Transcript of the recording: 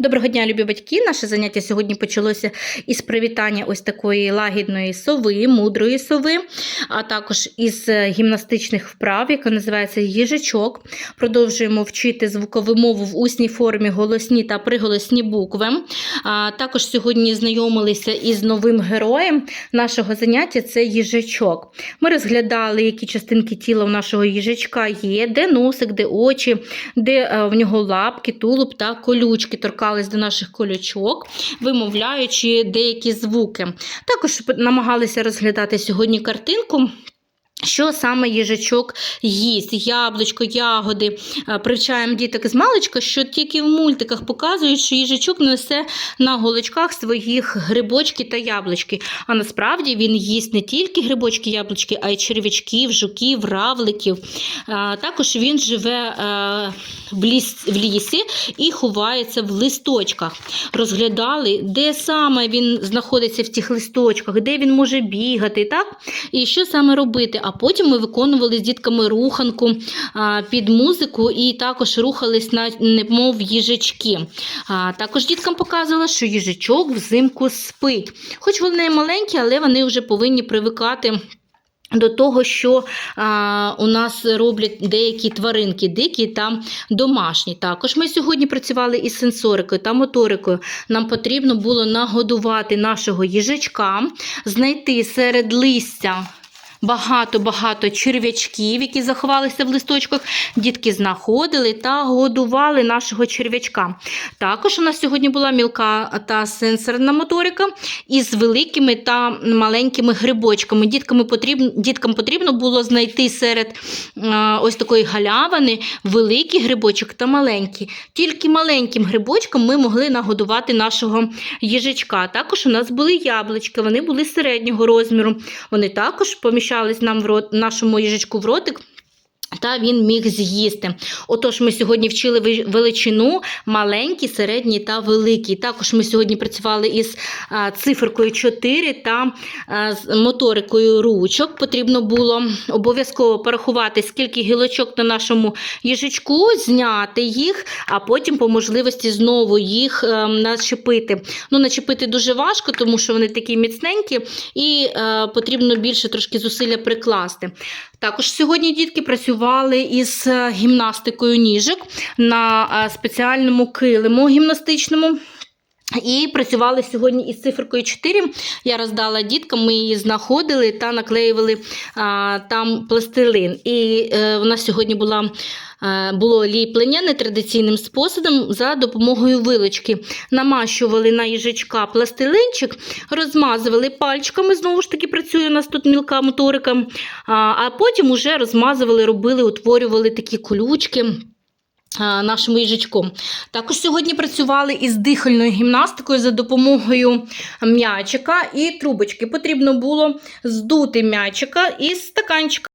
Доброго дня, любі батьки! Наше заняття сьогодні почалося із привітання ось такої лагідної сови, мудрої сови, а також із е, гімнастичних вправ, яка називається їжачок. Продовжуємо вчити звукову мову в усній формі, голосні та приголосні букви. А також сьогодні знайомилися із новим героєм нашого заняття це їжачок. Ми розглядали, які частинки тіла у нашого їжачка є, де носик, де очі, де е, в нього лапки, тулуб та колючки торкались до наших колючок, вимовляючи деякі звуки. Також намагалися розглядати сьогодні картинку. Що саме їжачок їсть? Яблучко, ягоди. Е, Привчаємо діток з маличка, що тільки в мультиках показують, що їжачок несе на голочках своїх грибочки та яблучки. А насправді він їсть не тільки грибочки, яблучки, а й черв'ячків, жуків, равликів. Е, Також він живе е, в, ліс, в лісі і ховається в листочках. Розглядали, де саме він знаходиться в тих листочках, де він може бігати, так? і що саме робити. А потім ми виконували з дітками руханку а, під музику і також рухались на немов їжачки. А, також діткам показувала, що їжачок взимку спить. Хоч вони маленькі, але вони вже повинні привикати. До того, що а, у нас роблять деякі тваринки, дикі та домашні. Також ми сьогодні працювали із сенсорикою та моторикою. Нам потрібно було нагодувати нашого їжачка, знайти серед листя. Багато-багато черв'ячків, які заховалися в листочках, дітки знаходили та годували нашого черв'ячка. Також у нас сьогодні була мілка та сенсорна моторика із великими та маленькими грибочками. Діткам потрібно, діткам потрібно було знайти серед а, ось такої галявини великий грибочок та маленький. Тільки маленьким грибочком ми могли нагодувати нашого їжачка. Також у нас були яблучки, вони були середнього розміру. Вони також поміщались нам в рот, нашому їжачку в ротик. Та він міг з'їсти. Отож, ми сьогодні вчили величину маленький, середній та великий. Також ми сьогодні працювали із циферкою 4 та з моторикою ручок. Потрібно було обов'язково порахувати, скільки гілочок на нашому їжачку, зняти їх, а потім по можливості знову їх е, начепити. Ну, начепити дуже важко, тому що вони такі міцненькі, і е, потрібно більше трошки зусилля прикласти. Також сьогодні дітки працювали із е, гімнастикою ніжок на е, спеціальному килиму гімнастичному. І працювали сьогодні із циферкою 4. Я роздала діткам, ми її знаходили та наклеювали а, там пластилин. І е, нас сьогодні була, е, було ліплення нетрадиційним способом за допомогою вилочки. Намащували на їжачка пластилинчик, розмазували пальчиками, знову ж таки працює у нас тут мілка моторика, а, потім уже розмазували, робили, утворювали такі колючки нашим їжачком. Також сьогодні працювали із дихальною гімнастикою за допомогою м'ячика і трубочки. Потрібно було здути м'ячика із стаканчика.